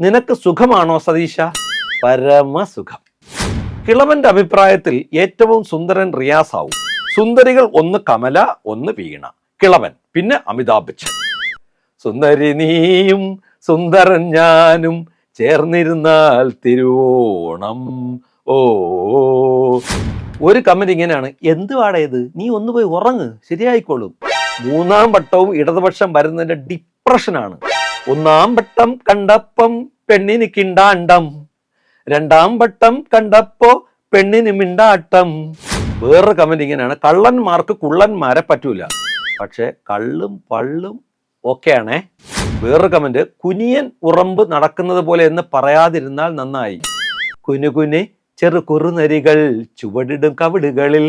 നിനക്ക് സുഖമാണോ സതീശ? പരമസുഖം. കിളവന്റെ അഭിപ്രായത്തിൽ ഏറ്റവും സുന്ദരൻ റിയാസ് റിയാസാവും. സുന്ദരികൾ ഒന്ന് കമല ഒന്ന് വീണ. കിളവൻ പിന്നെ അമിതാഭ് ബച്ചൻ. സുന്ദരി നീയും സുന്ദരൻ ഞാനും ചേർന്നിരുന്നാൽ തിരുവോണം. ഓ. ഒരു കമന്റ് ഇങ്ങനെയാണ്. എന്തുവാടാ ഇത്? നീ ഒന്ന് പോയി ഉറങ്ങ്. ശരിയായിക്കോളും. മൂന്നാം വട്ടവും ഇടതുപക്ഷം വരുന്നതിന്റെ ഡിപ്രഷനാണ് ഒന്നാം വട്ടം കണ്ടപ്പം പെണ്ണിന് കിണ്ടാണ്ടം. രണ്ടാം വട്ടം കണ്ടപ്പോ പെണ്ണിന് മിണ്ടാട്ടം. വേറൊരു കമന്റ് ഇങ്ങനെയാണ്. കള്ളന്മാർക്ക് കുള്ളന്മാരെ പറ്റൂല. പക്ഷെ കള്ളും പള്ളും ഒക്കെയാണേ. വേറൊരു കമന്റ് കുനിയൻ ഉറമ്പ് നടക്കുന്നത് പോലെ എന്ന് പറയാതിരുന്നാൽ നന്നായി. കുനുകുനെ ചെറു കുറുനരികൾ ചുവടിടും കവിടുകളിൽ.